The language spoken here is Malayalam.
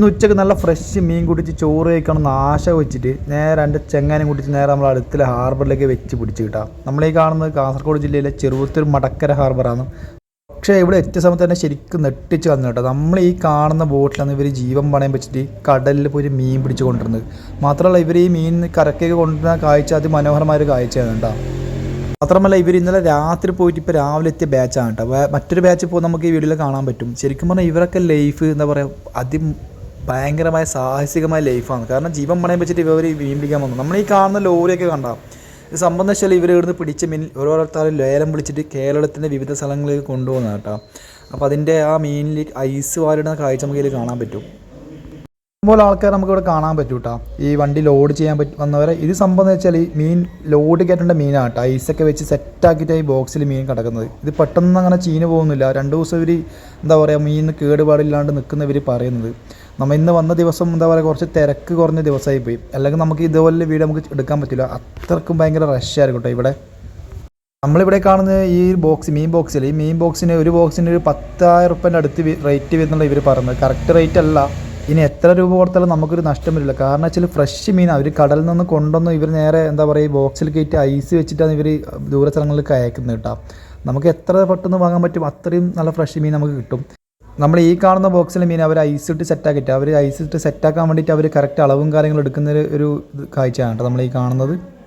ഇന്ന് ഉച്ചയ്ക്ക് നല്ല ഫ്രഷ് മീൻ കുടിച്ച് ചോറ് കഴിക്കണം എന്ന് ആശ വെച്ചിട്ട് നേരെ എന്റെ ചെങ്ങാനും കുടിച്ച് നേരെ നമ്മൾ അടുത്തുള്ള ഹാർബറിലേക്ക് വെച്ച് പിടിച്ച് കിട്ടാം. നമ്മളീ കാണുന്നത് കാസർഗോഡ് ജില്ലയിലെ ചെറുവത്തൂർ മടക്കര ഹാർബറാണ്. പക്ഷേ ഇവിടെ എത്തിയ സമയത്ത് തന്നെ ശരിക്കും നെട്ടിച്ച് വന്നു കേട്ടോ. നമ്മൾ ഈ കാണുന്ന ബോട്ടിലാണ് ഇവർ ജീവൻ പണയം വെച്ചിട്ട് കടലിൽ പോയി മീൻ പിടിച്ച് കൊണ്ടുവരുന്നത്. മാത്രമല്ല ഇവർ ഈ മീൻ കരക്കേക്ക് കൊണ്ടുവരുന്ന കാഴ്ച അതിമനോഹരമായ ഒരു കാഴ്ചയാണ് കേട്ടോ. മാത്രമല്ല ഇവർ ഇന്നലെ രാത്രി പോയിട്ട് ഇപ്പോൾ രാവിലെ എത്തിയ ബാച്ചാണ് കേട്ടോ. മറ്റൊരു ബാച്ച് ഇപ്പോൾ നമുക്ക് ഈ വീഡിയോയിൽ കാണാൻ പറ്റും. ശരിക്കും പറഞ്ഞാൽ ഇവരൊക്കെ ലൈഫ് എന്താ പറയുക അതി ഭയങ്കരമായ സാഹസികമായ ലൈഫാണ്. കാരണം ജീവൻ പണയം വെച്ചിട്ട് ഇവർ മീൻ പിടിക്കാൻ വന്നു. നമ്മൾ ഈ കാണുന്ന ലോറിയൊക്കെ കണ്ടാൽ ഇത് സംബന്ധം വെച്ചാൽ ഇവർ ഇവിടുന്ന് പിടിച്ച മീൻ ഓരോരുത്തരും ലേലം വിളിച്ചിട്ട് കേരളത്തിന്റെ വിവിധ സ്ഥലങ്ങളിലേക്ക് കൊണ്ടുപോകുന്ന കേട്ടോ. അപ്പോൾ അതിന്റെ ആ മീനിൽ ഐസ് വാലിടുന്ന കാഴ്ച നമുക്ക് ഇതിൽ കാണാൻ പറ്റും. ഇതുപോലെ ആൾക്കാർ നമുക്കിവിടെ കാണാൻ പറ്റും കേട്ടോ. ഈ വണ്ടി ലോഡ് ചെയ്യാൻ പറ്റും വന്നവരെ ഇത് സംഭവം വെച്ചാൽ ഈ മീൻ ലോഡ് കയറ്റേണ്ട മീനാണ് കേട്ടോ. ഐസൊക്കെ വെച്ച് സെറ്റാക്കിയിട്ടാണ് ഈ ബോക്സിൽ മീൻ കിടക്കുന്നത്. ഇത് പെട്ടെന്ന് അങ്ങനെ ചീന് പോകുന്നില്ല. രണ്ട് ദിവസം ഇവർ എന്താ പറയുക മീൻ കേടുപാടില്ലാണ്ട് നിൽക്കുന്ന ഇവർ പറയുന്നത്. നമ്മൾ ഇന്ന് വന്ന ദിവസം എന്താ പറയുക കുറച്ച് തിരക്ക് കുറഞ്ഞ ദിവസമായി പോയി അല്ലെങ്കിൽ നമുക്ക് ഇതുപോലെ വീട് നമുക്ക് എടുക്കാൻ പറ്റില്ല. അത്രക്കും ഭയങ്കര റഷായിരിക്കും കേട്ടോ ഇവിടെ. നമ്മളിവിടെ കാണുന്ന ഈ ബോക്സ് മീൻ ബോക്സിൽ ഈ മീൻ ബോക്സിന് ഒരു ബോക്സിന് ഒരു പത്തായിരം റുപ്യന്റെ അടുത്ത് റേറ്റ് വരുന്നുള്ള ഇവർ പറയുന്നത്. കറക്റ്റ് റേറ്റ് അല്ല. ഇനി എത്ര രൂപ കൊടുത്താലും നമുക്കൊരു നഷ്ടം വരില്ല. കാരണം വെച്ചാൽ ഫ്രഷ് മീൻ അവർ കടലിൽ നിന്ന് കൊണ്ടുവന്ന് ഇവർ നേരെ എന്താ പറയുക ബോക്സിൽ കയറ്റി ഐസ് വെച്ചിട്ടാണ് ഇവർ ദൂര സ്ഥലങ്ങളിലേക്ക് അയക്കുന്നത് കേട്ടോ നമുക്ക് എത്ര പെട്ടെന്ന് വാങ്ങാൻ പറ്റും അത്രയും നല്ല ഫ്രഷ് മീൻ നമുക്ക് കിട്ടും. നമ്മൾ ഈ കാണുന്ന ബോക്സിലെ മീൻ അവർ ഐസ് ഇട്ട് സെറ്റാക്കിയിട്ട് അവർ ഐസ് ഇട്ട് സെറ്റാക്കാൻ വേണ്ടിയിട്ട് അവർ കറക്റ്റ് അളവും കാര്യങ്ങളും എടുക്കുന്ന ഒരു- കാഴ്ചയാണ് കേട്ടോ നമ്മൾ ഈ കാണുന്നത്.